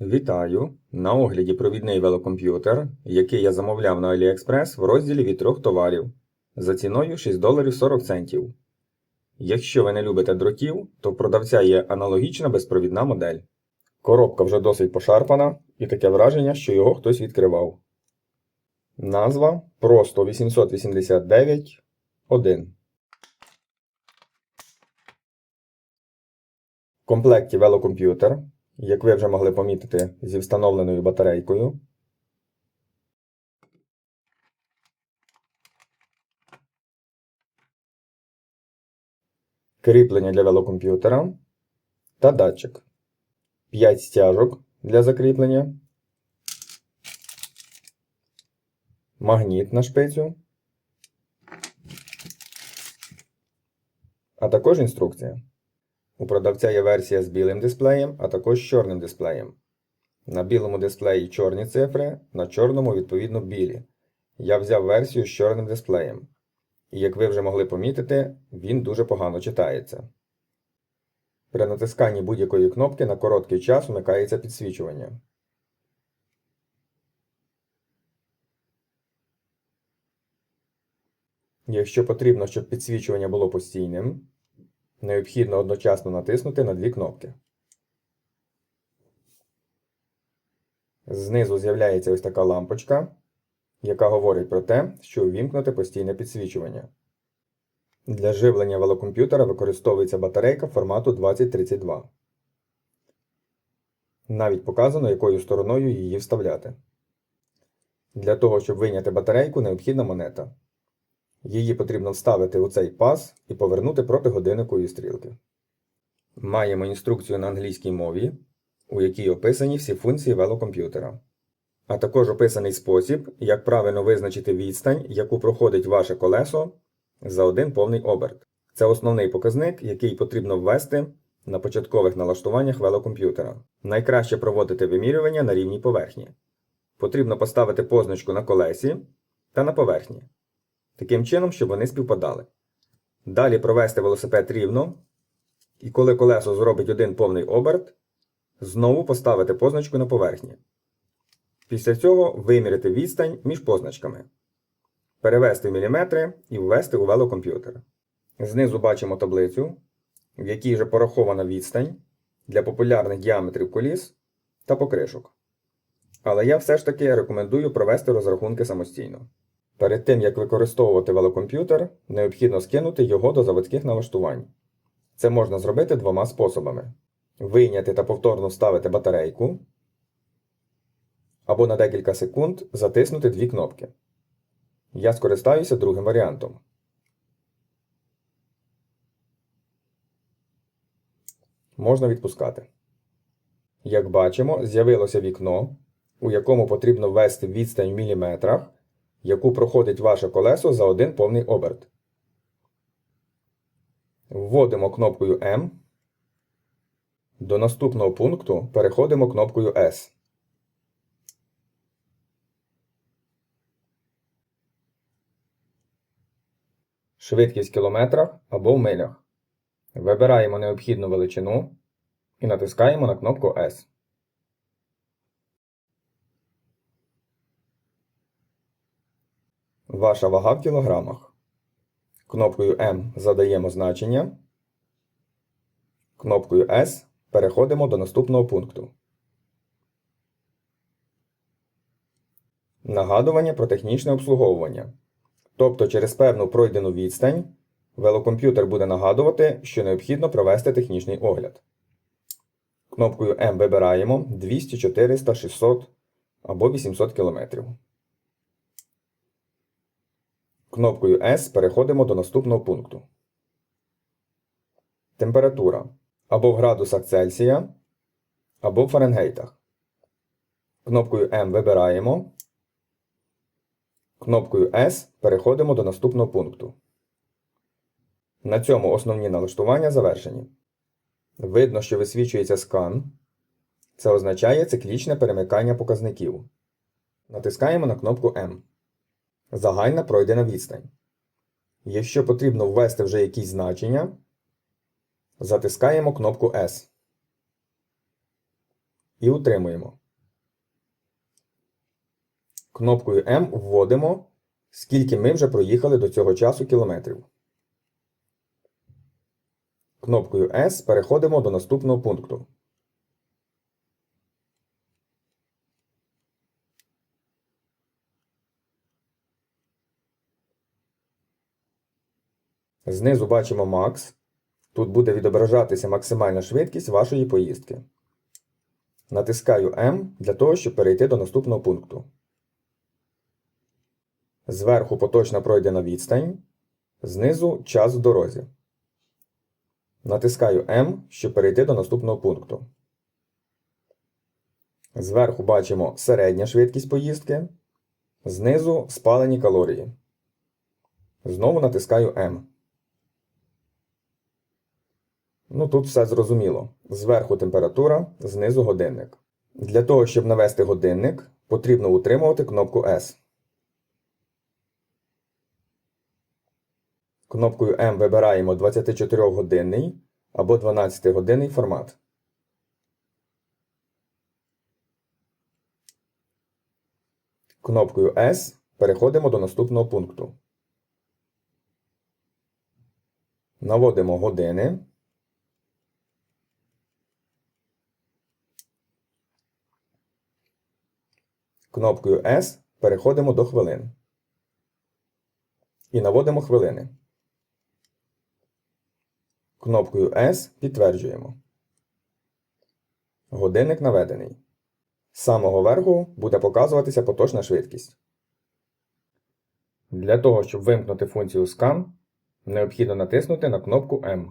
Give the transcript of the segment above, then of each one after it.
Вітаю! На огляді провідний велокомп'ютер, який я замовляв на AliExpress в розділі від трьох товарів за ціною 6 доларів 40 центів. Якщо ви не любите дротів, то в продавця є аналогічна безпровідна модель. Коробка вже досить пошарпана і таке враження, що його хтось відкривав. Назва просто 889 1. В комплекті велокомп'ютер, як ви вже могли помітити, зі встановленою батарейкою. Кріплення для велокомп'ютера та датчик. 5 стяжок для закріплення. Магніт на шпицю. А також інструкція. У продавця є версія з білим дисплеєм, а також з чорним дисплеєм. На білому дисплеї чорні цифри, на чорному, відповідно, білі. Я взяв версію з чорним дисплеєм. І як ви вже могли помітити, він дуже погано читається. При натисканні будь-якої кнопки на короткий час вмикається підсвічування. Якщо потрібно, щоб підсвічування було постійним, необхідно одночасно натиснути на дві кнопки. Знизу з'являється ось така лампочка, яка говорить про те, що увімкнути постійне підсвічування. Для живлення велокомп'ютера використовується батарейка формату 2032. Навіть показано, якою стороною її вставляти. Для того, щоб вийняти батарейку, необхідна монета. Її потрібно вставити у цей паз і повернути проти годинникової стрілки. Маємо інструкцію на англійській мові, у якій описані всі функції велокомп'ютера. А також описаний спосіб, як правильно визначити відстань, яку проходить ваше колесо за один повний оберт. Це основний показник, який потрібно ввести на початкових налаштуваннях велокомп'ютера. Найкраще проводити вимірювання на рівній поверхні. Потрібно поставити позначку на колесі та на поверхні. Таким чином, щоб вони співпадали. Далі провести велосипед рівно. І коли колесо зробить один повний оберт, знову поставити позначку на поверхні. Після цього виміряти відстань між позначками. Перевести в міліметри і ввести у велокомп'ютер. Знизу бачимо таблицю, в якій вже порахована відстань для популярних діаметрів коліс та покришок. Але я все ж таки рекомендую провести розрахунки самостійно. Перед тим, як використовувати велокомп'ютер, необхідно скинути його до заводських налаштувань. Це можна зробити двома способами: вийняти та повторно вставити батарейку, або на декілька секунд затиснути дві кнопки. Я скористаюся другим варіантом. Можна відпускати. Як бачимо, з'явилося вікно, у якому потрібно ввести відстань в міліметрах яку проходить ваше колесо за один повний оберт. Вводимо кнопкою M. До наступного пункту переходимо кнопкою S. Швидкість в кілометрах або в милях. Вибираємо необхідну величину і натискаємо на кнопку S. Ваша вага в кілограмах. Кнопкою М задаємо значення. Кнопкою S переходимо до наступного пункту. Нагадування про технічне обслуговування. Тобто через певну пройдену відстань велокомп'ютер буде нагадувати, що необхідно провести технічний огляд. Кнопкою М вибираємо 200, 400, 600 або 800 км. Кнопкою S переходимо до наступного пункту. Температура або в градусах Цельсія, або в Фаренгейтах. Кнопкою M вибираємо. Кнопкою S переходимо до наступного пункту. На цьому основні налаштування завершені. Видно, що висвічується скан. Це означає циклічне перемикання показників. Натискаємо на кнопку M. Загальна пройдена відстань. Якщо потрібно ввести вже якісь значення, затискаємо кнопку S. і утримуємо. Кнопкою М вводимо, скільки ми вже проїхали до цього часу кілометрів. Кнопкою S переходимо до наступного пункту. Знизу бачимо Max. Тут буде відображатися максимальна швидкість вашої поїздки. Натискаю M для того, щоб перейти до наступного пункту. Зверху поточна пройдена відстань. Знизу час в дорозі. Натискаю M, щоб перейти до наступного пункту. Зверху бачимо середня швидкість поїздки. Знизу спалені калорії. Знову натискаю M. Ну тут все зрозуміло. Зверху температура, знизу годинник. Для того, щоб навести годинник, потрібно утримувати кнопку S. Кнопкою M вибираємо 24-годинний або 12-годинний формат. Кнопкою S переходимо до наступного пункту. Наводимо години. Кнопкою S переходимо до хвилин. І наводимо хвилини. Кнопкою S підтверджуємо. Годинник наведений. З самого верху буде показуватися поточна швидкість. Для того, щоб вимкнути функцію Scan, необхідно натиснути на кнопку M.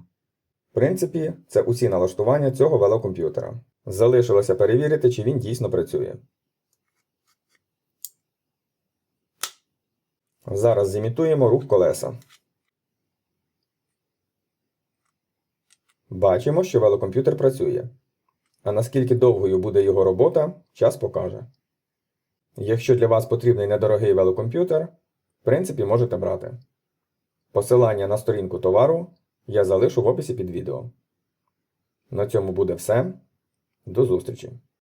В принципі, це усі налаштування цього велокомп'ютера. Залишилося перевірити, чи він дійсно працює. Зараз зімітуємо рух колеса. Бачимо, що велокомп'ютер працює. А наскільки довгою буде його робота, час покаже. Якщо для вас потрібний недорогий велокомп'ютер, в принципі, можете брати. Посилання на сторінку товару я залишу в описі під відео. На цьому буде все. До зустрічі!